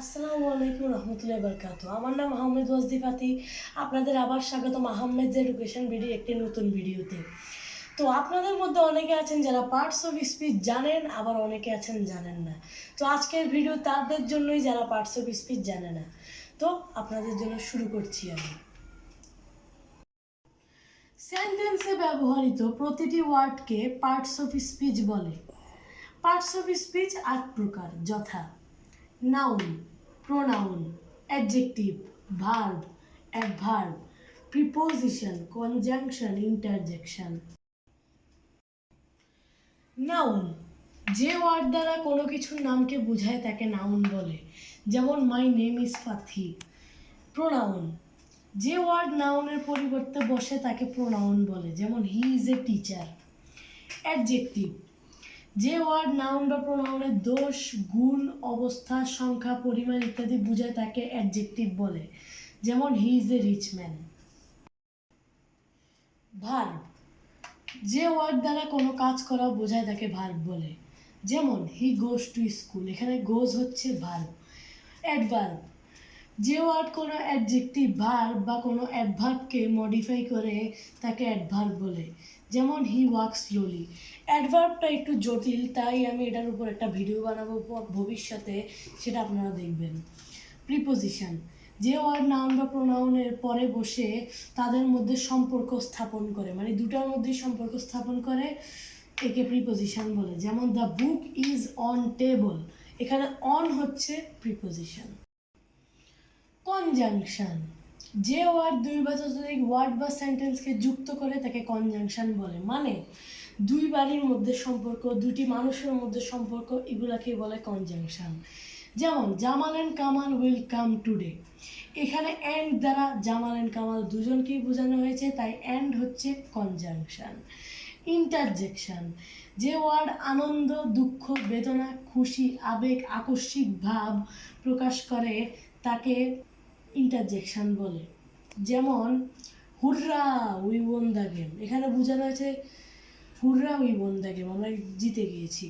আসসালামু আলাইকুম রহমতুল্লাহ বরকাত আমার নাম আহমেদ ওয়াজদি ফাতি আপনাদের আবার স্বাগতম আহমেদ এডুকেশন ভিডিও একটি নতুন ভিডিওতে তো। আপনাদের মধ্যে অনেকে আছেন যারা পার্টস অফ স্পিচ জানেন, আবার অনেকে আছেন জানেন না। তো আজকের ভিডিও তাদের জন্যই যারা পার্টস অফ স্পিচ জানে না। তো আপনাদের জন্য শুরু করছি আমি। সেন্টেন্সে ব্যবহৃত প্রতিটি ওয়ার্ডকে পার্টস অফ স্পিচ বলে। পার্টস অফ স্পিচ আট প্রকার, যথা noun pronoun adjective verb adverb preposition conjunction interjection noun যে ওয়ার্ড দ্বারা কোনো কিছুর নামকে বোঝায় তাকে নাউন বলে, যেমন my name is Pathi pronoun যে ওয়ার্ড নাউনের পরিবর্তে বসে তাকে প্রোনাউন বলে, যেমন he is a teacher adjective যে ওয়ার্ড, নাউন বা প্রোনাউনের দোষ, গুণ, অবস্থা, সংখ্যা, পরিমাণ ইত্যাদি বোঝায় তাকে অ্যাডজেক্টিভ বলে। যেমন he is a rich man verb যে ওয়ার্ড দ্বারা কোনো কাজ করা বোঝায় তাকে ভার্ব বলে। যেমন হি গোজ টু স্কুল এখানে গোজ হচ্ছে ভার্ব অ্যাডভার্ব যে ওয়ার্ড কোনো অ্যাডজেক্টিভ ভার্ব বা কোনো অ্যাডভার্বকে মডিফাই করে তাকে অ্যাডভার্ব বলে। যেমন হি ওয়ার্ক স্লোলি। অ্যাডভার্বটা একটু জটিল, তাই আমি এটার উপর একটা ভিডিও বানাবো ভবিষ্যতে, সেটা আপনারা দেখবেন। প্রিপোজিশন। যে ওয়ার্ড নাউন বা প্রোনাউনের পরে বসে তাদের মধ্যে সম্পর্ক স্থাপন করে। মানে দুটার মধ্যে সম্পর্ক স্থাপন করে, একে প্রিপোজিশন বলে। যেমন the book is on table. এখানে অন হচ্ছে প্রিপোজিশন। কনজাংশন। যে ওয়ার্ড দুই বা ততোধিক ওয়ার্ড বা সেন্টেন্সকে যুক্ত করে তাকে কনজাংশন বলে মানে দুই বাড়ির মধ্যে সম্পর্ক দুটি মানুষের মধ্যে সম্পর্ক এগুলাকে বলে কনজাংশন যেমন, Jamal and Kamal will come today এখানে অ্যান্ড দ্বারা জামাল অ্যান্ড কামাল দুজনকেই বোঝানো হয়েছে, তাই অ্যান্ড হচ্ছে কনজাংশন ইন্টারজেকশন যে ওয়ার্ড আনন্দ, দুঃখ, বেদনা, খুশি, আবেগ, আকস্মিক ভাব প্রকাশ করে, তাকে ইন্টারজেকশন বলে। যেমন, hurrah we won the game এখানে বোঝানো হয়েছে, hurrah we won the game আমরা জিতে গিয়েছি।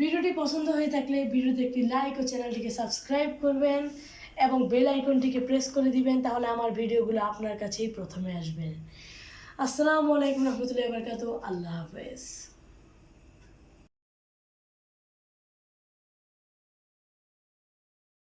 ভিডিওটি পছন্দ হয়ে থাকলে ভিডিওতে একটি লাইক ও চ্যানেলটিকে সাবস্ক্রাইব করবেন এবং বেল আইকনটিকে প্রেস করে দিবেন, তাহলে আমার ভিডিওগুলো আপনার কাছেই প্রথমে আসবে। আসসালামু আলাইকুম রহমতুল্লাহ বরকাত আল্লাহ হাফেজ।